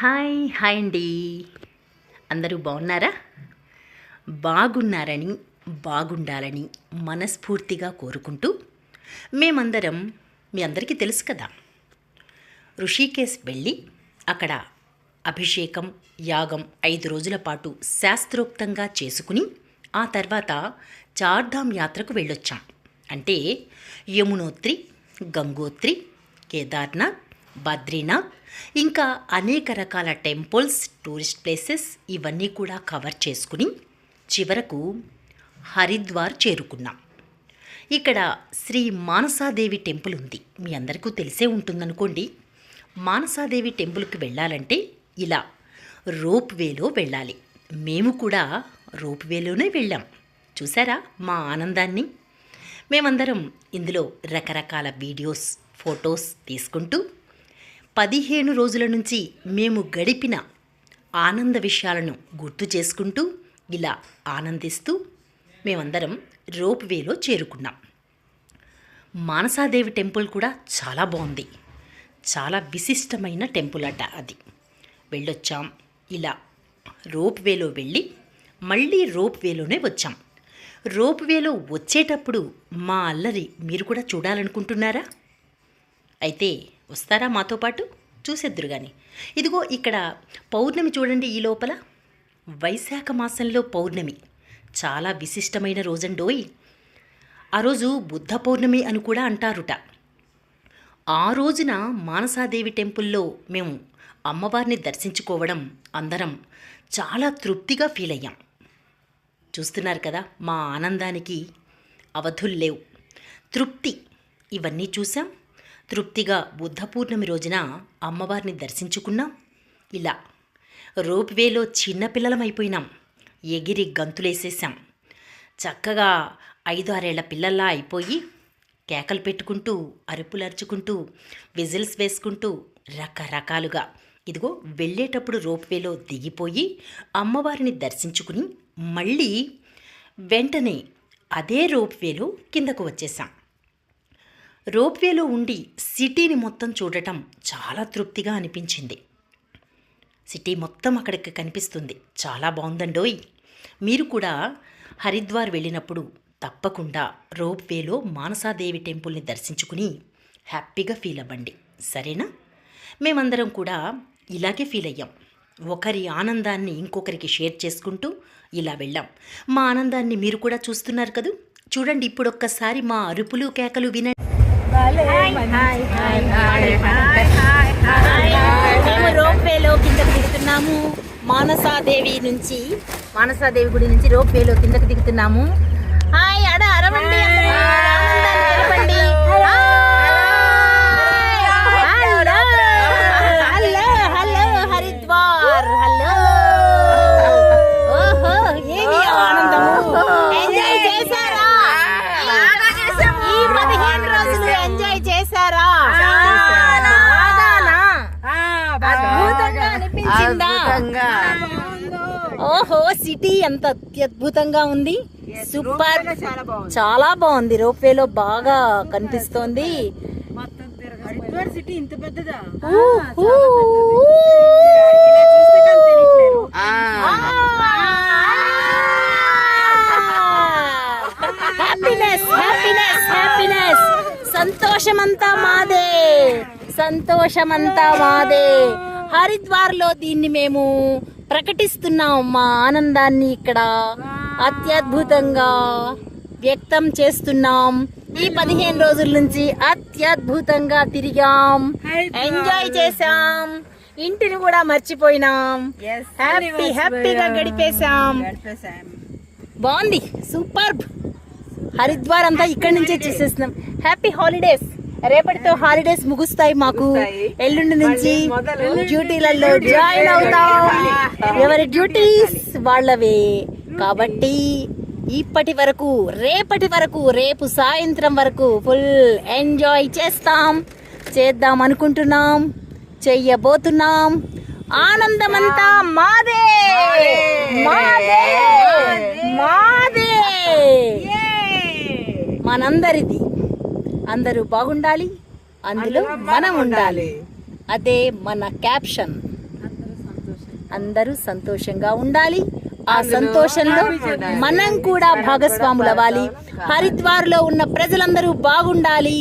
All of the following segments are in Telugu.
హాయ్ హాయ్ అండి. అందరూ బాగున్నారా? బాగున్నారని బాగుండాలని మనస్ఫూర్తిగా కోరుకుంటూ మేమందరం మీ అందరికీ తెలుసు కదా ఋషికేశ్ వెళ్ళి అక్కడ అభిషేకం యాగం ఐదు రోజుల పాటు శాస్త్రోక్తంగా చేసుకుని ఆ తర్వాత చార్ధామ్ యాత్రకు వెళ్ళొచ్చాం. అంటే యమునోత్రి గంగోత్రి కేదార్నాథ్ బద్రీనాథ్ ఇంకా అనేక రకాల టెంపుల్స్ టూరిస్ట్ ప్లేసెస్ ఇవన్నీ కూడా కవర్ చేసుకుని చివరకు హరిద్వార్ చేరుకున్నాం. ఇక్కడ శ్రీ మానసాదేవి టెంపుల్ ఉంది. మీ అందరికీ తెలిసే ఉంటుందనుకోండి. మానసాదేవి టెంపుల్కి వెళ్ళాలంటే ఇలా రోప్ వేలో వెళ్ళాలి. మేము కూడా రోప్ వేలోనే వెళ్ళాం. చూసారా మా ఆనందాన్ని? మేమందరం ఇందులో రకరకాల వీడియోస్ ఫొటోస్ తీసుకుంటూ పదిహేను రోజుల నుంచి మేము గడిపిన ఆనంద విషయాలను గుర్తు చేసుకుంటూ ఇలా ఆనందిస్తూ మేమందరం రోప్ వేలో చేరుకున్నాం. మానసాదేవి టెంపుల్ కూడా చాలా బాగుంది. చాలా విశిష్టమైన టెంపుల్ అట అది. వెళ్ళొచ్చాం ఇలా రోప్ వేలో వెళ్ళి మళ్ళీ రోప్ వేలోనే వచ్చాం. రోప్ వేలో వచ్చేటప్పుడు మా అల్లరి మీరు కూడా చూడాలనుకుంటున్నారా? అయితే వస్తారా మాతో పాటు? చూసేద్దురు కానీ ఇదిగో ఇక్కడ పౌర్ణమి చూడండి ఈ లోపల. వైశాఖ మాసంలో పౌర్ణమి. చాలా విశిష్టమైన రోజండోయ్. ఆ రోజు బుద్ధ పౌర్ణమి అని కూడా అంటారుట. ఆ రోజున మానసాదేవి టెంపుల్లో మేము అమ్మవారిని దర్శించుకోవడం అందరం చాలా తృప్తిగా ఫీల్ అయ్యాం. చూస్తున్నారు కదా మా ఆనందానికి అవధులు లేవు. తృప్తి ఇవన్నీ చూసాం తృప్తిగా బుద్ధ పూర్ణమి రోజున అమ్మవారిని దర్శించుకున్నాం. ఇలా రోప్వేలో చిన్నపిల్లలమైపోయినాం ఎగిరి గంతులేసేసాం చక్కగా ఐదు ఆరేళ్ళ పిల్లల్లా అయిపోయి కేకలు పెట్టుకుంటూ అరుపులు అరుచుకుంటూ విజిల్స్ వేసుకుంటూ రకరకాలుగా ఇదిగో వెళ్ళేటప్పుడు రోప్వేలో దిగిపోయి అమ్మవారిని దర్శించుకుని మళ్ళీ వెంటనే అదే రోప్వేలో కిందకు వచ్చేసాం రోప్వేలో ఉండి సిటీని మొత్తం చూడటం చాలా తృప్తిగా అనిపించింది. సిటీ మొత్తం అక్కడికి కనిపిస్తుంది. చాలా బాగుందండోయ్. మీరు కూడా హరిద్వార్ వెళ్ళినప్పుడు తప్పకుండా రోప్వేలో మానసాదేవి టెంపుల్ని దర్శించుకుని హ్యాపీగా ఫీల్ అవ్వండి. సరేనా? మేమందరం కూడా ఇలాగే ఫీల్ అయ్యాం. ఒకరి ఆనందాన్ని ఇంకొకరికి షేర్ చేసుకుంటూ ఇలా వెళ్ళాం. మా ఆనందాన్ని మీరు కూడా చూస్తున్నారు కదూ? చూడండి ఇప్పుడు ఒక్కసారి మా అరుపులు కేకలు వినండి. మేము కిందకి దిగుతున్నాము మానసాదేవి నుంచి మానసాదేవి గుడి నుంచి రోప్ వేలో కిందకి దిగుతున్నాము హాయ్ అడ అరవండి ఓహో సిటీ ఎంత అత్యద్భుతంగా ఉంది. సూపర్. చాలా బాగుంది. రోప్వేలో బాగా కనిపిస్తోంది. హ్యాపీనెస్ హ్యాపీనెస్ హ్యాపీనెస్ సంతోషమంతా మాదే. సంతోషమంతా మాదే. హరిద్వార్లో దీన్ని మేము ప్రకటిస్తున్నాం మా ఆనందాన్ని ఇక్కడ అత్యద్భుతంగా వ్యక్తం చేస్తున్నాం. ఈ పదిహేను రోజుల నుంచి అత్యద్భుతంగా తిరిగాం. ఎంజాయ్ చేసాం ఇంటిని కూడా మర్చిపోయినాం. హ్యాపీ హ్యాపీగా గడిపేశాం. బాగుంది. సూపర్ హరిద్వార్ అంతా ఇక్కడి నుంచే చూసేస్తున్నాం. హ్యాపీ హాలిడేస్ రేపటితో హాలిడేస్ ముగుస్తాయి మాకు. ఎల్లుండి నుంచి డ్యూటీలలో జాయిన్ అవుతాం. ఎవరి డ్యూటీస్ వాళ్ళవే. కాబట్టి ఇప్పటి వరకు రేపటి వరకు రేపు సాయంత్రం వరకు ఫుల్ ఎంజాయ్ చేస్తాం. చేద్దాం అనుకుంటున్నాం. చెయ్యబోతున్నాం. ఆనందమంతా మాదే. మాదే. మాదే. మనందరిది. అందరూ బాగుండాలి అందులో మనం ఉండాలి. అదే మన క్యాప్షన్. అందరూ సంతోషంగా ఉండాలి. ఆ సంతోషంలో మనం కూడా భాగస్వాములు. అవ్వాలి హరిద్వార్లో ఉన్న ప్రజలందరూ బాగుండాలి.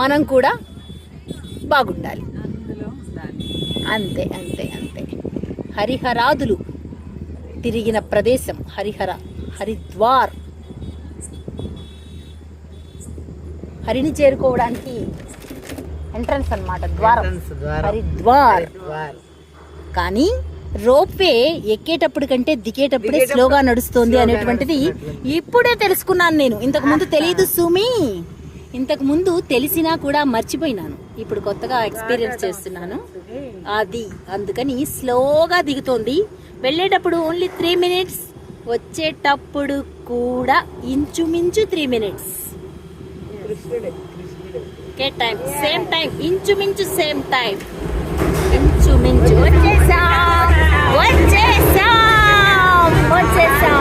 మనం కూడా బాగుండాలి. అంతే అంతే అంతే. హరిహరాదులు తిరిగిన ప్రదేశం హరిహర హరిద్వార్. హరిని చేరుకోవడానికి ఎంట్రన్స్ అన్నమాట ద్వారం. హరిద్వార్. కానీ రోప్వే ఎక్కేటప్పుడు కంటే దిగేటప్పుడే స్లోగా నడుస్తుంది అనేటువంటిది ఇప్పుడే తెలుసుకున్నాను నేను. ఇంతకు ముందు తెలియదు సుమి. ఇంతకు ముందు తెలిసినా కూడా మర్చిపోయినాను. ఇప్పుడు కొత్తగా ఎక్స్పీరియన్స్ చేస్తున్నాను. అది అందుకని స్లోగా దిగుతోంది. వెళ్ళేటప్పుడు ఓన్లీ త్రీ మినిట్స్ వచ్చేటప్పుడు కూడా ఇంచుమించు త్రీ మినిట్స్ ఒకే టైం సేమ్ టైం ఇంచుమించు సేమ్ టైం ఇంచుమించు. వచ్చేసా. వచ్చేసా. వచ్చేసా.